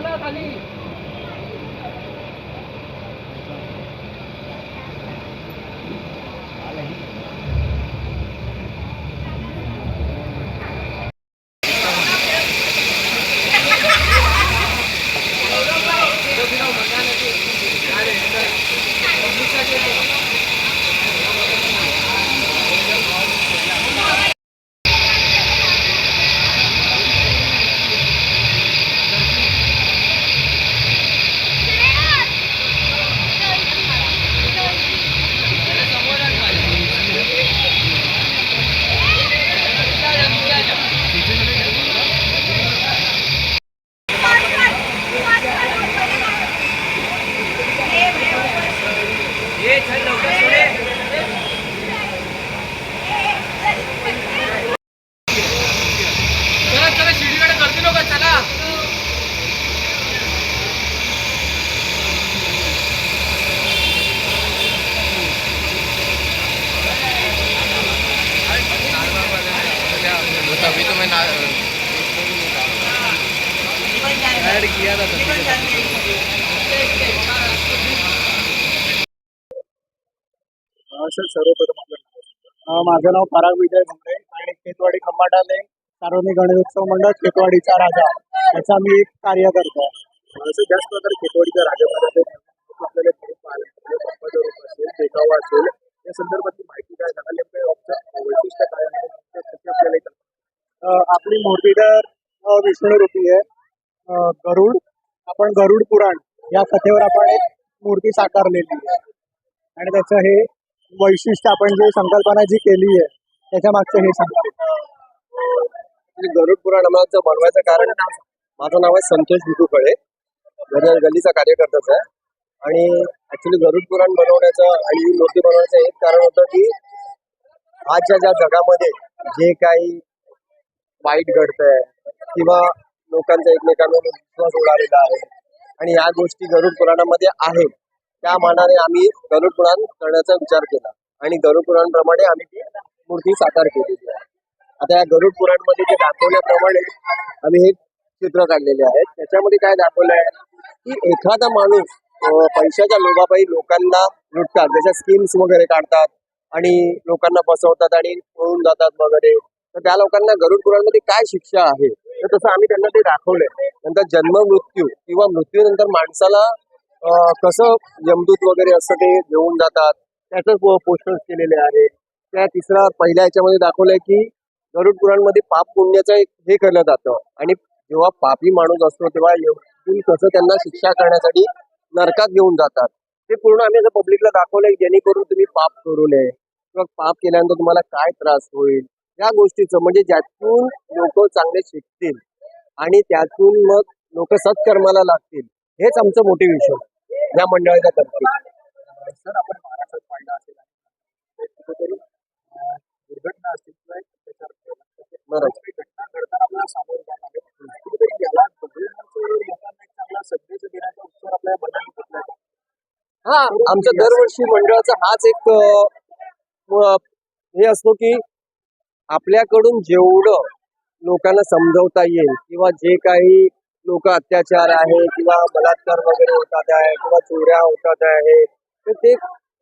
na kani. Add KIA था माझं नाव पराग विजय भुमरे आणि खेतवाडी खंबाटाले सार्वजनिक गणेशोत्सव मंडळ खेतवाडीचा राजा. याचा मी कार्य करतो आहे असं त्याच प्रकारे खेतवाडीच्या राजामध्ये आपल्याला थोडं असेल देखावा असेल या संदर्भातली माहिती आपली मूर्तीधर विष्णू रूपी आहे. गरुड आपण गरुड पुराण या कथेवर आपण एक मूर्ती साकारलेली आहे. आणि त्याचं हे वैशिष्ट्य आपण जे संकल्पना जी केली आहे त्याच्या मागचं हे सांगतो गरुड पुराण आम्हाला बनवायचं कारण माझं नाव आहे संतोष भिकू फळे गल्लीचा कार्यकर्ताच आहे. आणि ऍक्च्युली गरुड पुराण बनवण्याचं आणि मूर्ती बनवण्याचं एक कारण होतं की आजच्या ज्या जगामध्ये जे काही वाईट घडतंय किंवा लोकांचा एकमेकांवर विश्वास उडालेला आहे. आणि या गोष्टी गरुड पुराणामध्ये आहेत. त्या मानाने आम्ही गरुड पुराण करण्याचा विचार केला. आणि गरुड पुराणप्रमाणे आम्ही ती मूर्ती साकार केलेली आहे. आता या गरुड पुराणमध्ये जे दाखवल्याप्रमाणे आम्ही हे चित्र काढलेले आहेत त्याच्यामध्ये काय दाखवलं आहे? की एखादा माणूस पैशाच्या लोभापायी लोकांना लुटतात. त्याच्या स्कीम्स वगैरे काढतात आणि लोकांना फसवतात आणि पळून जातात वगैरे. तर त्या लोकांना गरुड पुराणमध्ये काय शिक्षा आहे? तर तसं आम्ही त्यांना ते दाखवलंय. नंतर जन्म मृत्यू किंवा मृत्यूनंतर माणसाला कसं यमदूत वगैरे असं ते घेऊन जातात त्याचं पोस्टर्स केलेले आहे. त्या तिसरा पहिल्या याच्यामध्ये दाखवलंय की गरुड पुराणमध्ये पाप पुण्याचं एक हे केलं जातं. आणि जेव्हा पापी माणूस असतो तेव्हा कसं त्यांना शिक्षा करण्यासाठी नरकात घेऊन जातात. ते पूर्ण आम्ही पब्लिकला दाखवलंय जेणेकरून तुम्ही पाप करू नये. किंवा पाप केल्यानंतर तुम्हाला काय त्रास होईल? या गोष्टीचं म्हणजे ज्यातून लोक चांगले शिकतील आणि त्यातून मग लोक सत्कर्माला लागतील हेच आमचं मोटिवेशन या मंडळाच्या तर्फे. सर आपण महाराष्ट्रात पाहिलं असेल आणि कुठेतरी अं, दुर्घटना असतील किंवा एक अत्याचार असेल, बरोबर. काही घटना घडताना आपल्याला सामोरं जावं लागेल. कुठेतरी याला बदलण्याचं लोकांना एक चांगला संदेश देण्याचा उत्तर आपल्या बदलून घेतला हा आमच्या दरवर्षी मंडळाचा हाच एक हे असतो की आपल्याकडून जेवढं लोकांना समजवता येईल किंवा जे काही लोक अत्याचार आहे किंवा बलात्कार वगैरे होतात आहे किंवा चोऱ्या होतात आहे तर ते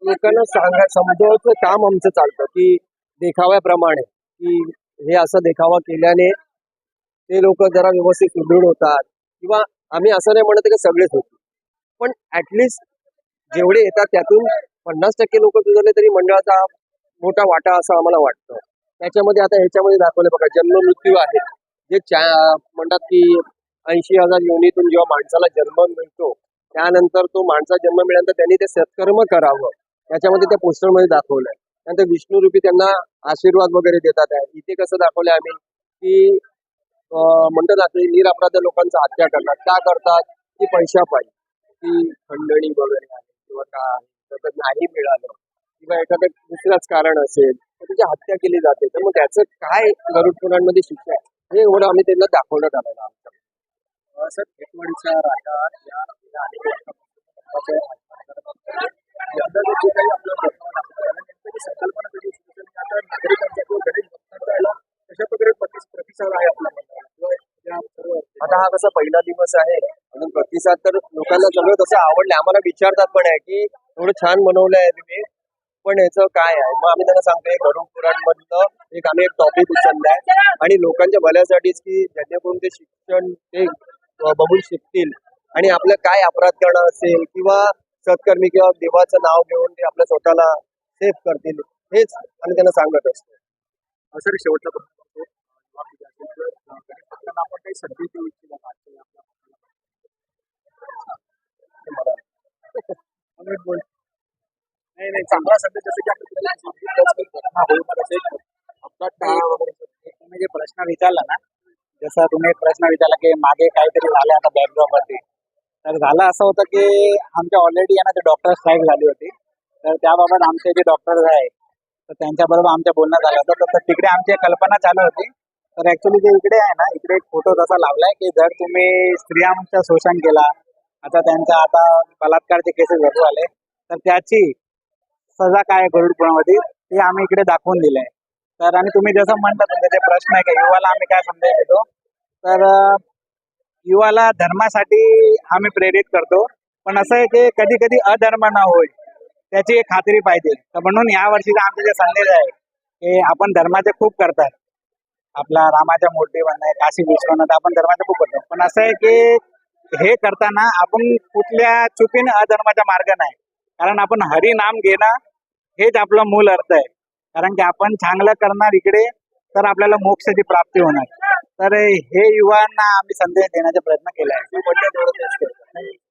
लोकांना सांगा समजवचं काम आमचं चालतं की देखाव्याप्रमाणे की हे असं देखावा केल्याने ते लोक जरा व्यवस्थित सुदृढ होतात किंवा आम्ही असं नाही म्हणत की सगळेच होते पण ऍटलिस्ट जेवढे येतात त्यातून पन्नास टक्के लोक सुधारले तरी मंडळाचा मोठा वाटा असं आम्हाला वाटतं. त्याच्यामध्ये आता ह्याच्यामध्ये दाखवले बघा जन्म मृत्यू आहे. जे म्हणतात की ऐंशी हजार योनीतून जेव्हा माणसाला जन्म मिळतो त्यानंतर तो माणसा जन्म मिळाल्यानंतर त्यांनी ते सत्कर्म करावं. त्याच्यामध्ये त्या पोस्टरमध्ये दाखवलंय. त्यानंतर विष्णुरूपी त्यांना आशीर्वाद वगैरे देतात. आहे इथे कसं दाखवलंय आम्ही की म्हणतात ना निरअपराध लोकांचा हत्या करतात. का करतात? की पैशा पाहिजे. की खंडणी वगैरे आहे किंवा काय नाही मिळालं. किंवा एखादं दुसरंच कारण असेल त्याची हत्या केली जाते तर मग त्याचं काय गरुड पुराणमध्ये शिक्षा आहे? हे एवढं आम्ही त्यांना दाखवण्यात आलेलं आमच्या. सर खेतवाडीचा राजा या अनेक जे काही आपलं दाखवलं संकल्पना कधी? आता नागरिकांचा किंवा गणेश भक्तांचा याला कशा प्रकारे प्रति- प्रतिसाद आहे आता हा कसा पहिला दिवस आहे म्हणून प्रतिसाद तर लोकांना सगळं तसं आवडलं आम्हाला विचारतात पण आहे की एवढं छान बनवलं आहे तुम्ही. पण याचं काय आहे? मग आम्ही त्यांना सांगतोय गरुड पुराण मधलं एक आम्ही एक टॉपिक उचललाय. आणि लोकांच्या भल्यासाठीच की जेणेकरून ते शिक्षण ते बघून शिकतील. आणि आपलं काय अपराध करणं असेल किंवा सत्कर्मी किंवा देवाचं नाव घेऊन ते आपल्या स्वतःला सेफ करतील हेच आम्ही त्यांना सांगत असतो. सर शेवटचा आपण काही संधी देऊ इच्छिता का? की आपल्या अमित बोल. नाही नाही चांगला संदेश जसं की आपण तुम्ही जे प्रश्न विचारला ना जसा तुम्ही एक प्रश्न विचारला की मागे काहीतरी झालं आता बॅकग्राऊंड वरती. तर झालं असं होतं की आमच्या ऑलरेडी ना ते डॉक्टर स्ट्राईक झाली होती. तर त्याबाबत आमचे जे डॉक्टर आहे तर त्यांच्याबरोबर आमच्या बोलणं झालं होतं. तर तिकडे आमची कल्पना चालू होती. तर ऍक्च्युली जे इकडे आहे ना इकडे एक फोटो तसा लावलाय की जर तुम्ही स्त्रियांचं शोषण केला आता त्यांचा आता बलात्कारचे केसेस भरू आले तर त्याची सजा काय आहे गरुड पुराणामध्ये ते आम्ही इकडे दाखवून दिलंय. तर आणि तुम्ही जसं म्हणता तुमचे ते प्रश्न आहे का युवाला आम्ही काय संदेश देतो? तर युवाला धर्मासाठी आम्ही प्रेरित करतो. पण असं आहे की कधी कधी अधर्म न होईल त्याची एक खात्री पाहिजे. तर म्हणून या वर्षीचा आमचा जे संदेश आहे की आपण धर्माचे खूप करतात. आपला रामाच्या मूर्ती बनणं काशी विश्वनाथ आपण धर्माचे खूप करतो. पण असं आहे की हे करताना आपण कुठल्या चुकीने अधर्माचा मार्ग नाही कारण आपण हरी नाम घेणं हेच आपला मूल अर्थ आहे. कारण की आपण चांगलं करणार इकडे तर आपल्याला मोक्षाची प्राप्ती होणार. तर हे युवांना आम्ही संदेश देण्याचा प्रयत्न केला आहे.